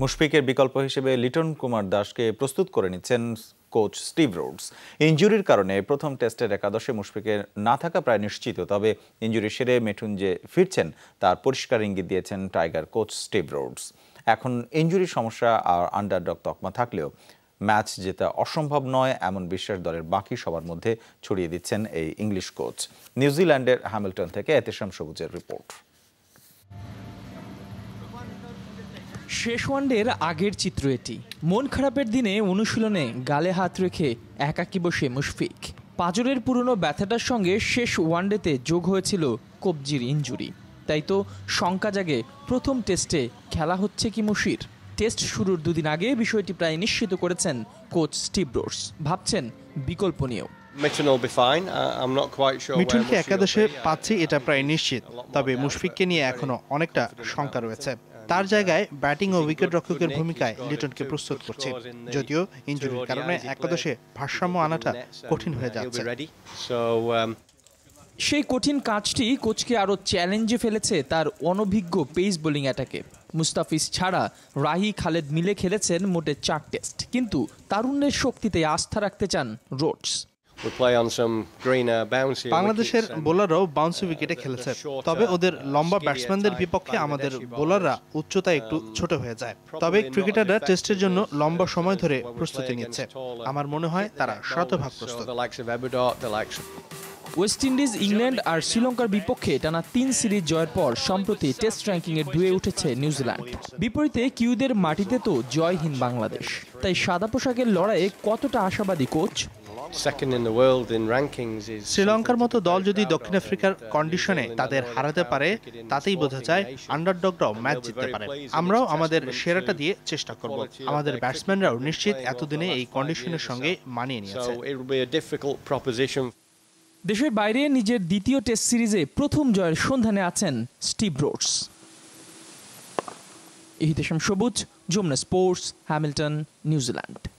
মুশফিকের বিকল্প হিসেবে লিটন কুমার দাসকে প্রস্তুত করে নিচ্ছেন কোচ স্টিভ রোডস। ইঞ্জুরির কারণে প্রথম টেস্টের একাদশে মুশফিকের না থাকা প্রায় নিশ্চিত, তবে ইঞ্জুরি সেরে মেঠুন যে ফিরছেন, তার পরিষ্কার ইঙ্গিত দিয়েছেন টাইগার কোচ স্টিভ রোডস। এখন ইঞ্জুরির সমস্যা আর আন্ডারডগ তকমা থাকলেও ম্যাচ জেতা অসম্ভব নয়, এমন বিশ্বাস দলের বাকি সবার মধ্যে ছড়িয়ে দিচ্ছেন এই ইংলিশ কোচ। নিউজিল্যান্ডের হ্যামিল্টন থেকে এতেশাম সবুজের রিপোর্ট। শেষ ওয়ানডের আগের চিত্র এটি। মন খারাপের দিনে অনুশীলনে গালে হাত রেখে একাকি বসে মুশফিক। পাজরের পুরনো ব্যথাটার সঙ্গে শেষ ওয়ানডেতে যোগ হয়েছিল কবজির ইঞ্জুরি। তাই তো শঙ্কা জাগে প্রথম টেস্টে খেলা হচ্ছে কি মুশির? টেস্ট শুরুর দুদিন আগে বিষয়টি প্রায় নিশ্চিত করেছেন কোচ স্টিভ রোডস। ভাবছেন বিকল্প নিয়েও। মিঠুনকে একাদশে পাচ্ছি এটা প্রায় নিশ্চিত তবে মুশফিককে নিয়ে এখনও অনেকটা শঙ্কা রয়েছে। তার জায়গায় ব্যাটিং ও উইকেট রক্ষকের ভূমিকায় লিটনকে প্রস্তুত করছে, যদিও ইঞ্জুরির কারণে একাদশে ভারসাম্য আনাটা কঠিন হয়ে যাচ্ছে। সেই কঠিন কাজটি কোচকে আরও চ্যালেঞ্জে ফেলেছে তার অনভিজ্ঞ পেস বোলিং অ্যাটাকে। মুস্তাফিজ ছাড়া রাহি খালেদ মিলে খেলেছেন মোটে চার টেস্ট, কিন্তু তারুণ্যের শক্তিতে আস্থা রাখতে চান রোডস। বাংলাদেশের বোলাররাও বাউন্সি উইকেটে খেলেছে। তবে ওদের লম্বা ব্যাটসম্যানদের বিপক্ষে আমাদের বোলাররা উচ্চতা একটু ছোট হয়ে যায়। তবে ক্রিকেটাররা টেস্টের জন্য লম্বা সময় ধরে প্রস্তুতি নিচ্ছে। আমার মনে হয় তারা শতভাগ প্রস্তুত। ওয়েস্ট ইন্ডিজ ইংল্যান্ড আর শ্রীলঙ্কার বিপক্ষে টানা তিন সিরিজ জয়ের পর সম্প্রতি টেস্ট র্যাঙ্কিংয়ে ধুয়ে উঠেছে নিউজিল্যান্ড বিপরীতে কিউদের মাটিতে তো জয়হীন বাংলাদেশ। তাই সাদা পোশাকের লড়াইয়ে কতটা আশাবাদী কোচ? শ্রীলঙ্কার মতো দল যদি দক্ষিণ আফ্রিকার কন্ডিশনে তাদের হারাতে পারে তাতেই বোঝা যায় আন্ডারডগরাও ম্যাচ জিততে পারে। আমরাও আমাদের সেরাটা দিয়ে চেষ্টা করব। আমাদের ব্যাটসম্যানরাও নিশ্চিত এতদিনে এই কন্ডিশনের সঙ্গে মানিয়ে নিয়েছে। দেশের বাইরে নিজের দ্বিতীয় টেস্ট সিরিজে প্রথম জয়ের সন্ধানে আছেন স্টিভ রোডস। ইহিতেশম সবুজ যমুনা স্পোর্টস হ্যামিল্টন নিউজিল্যান্ড।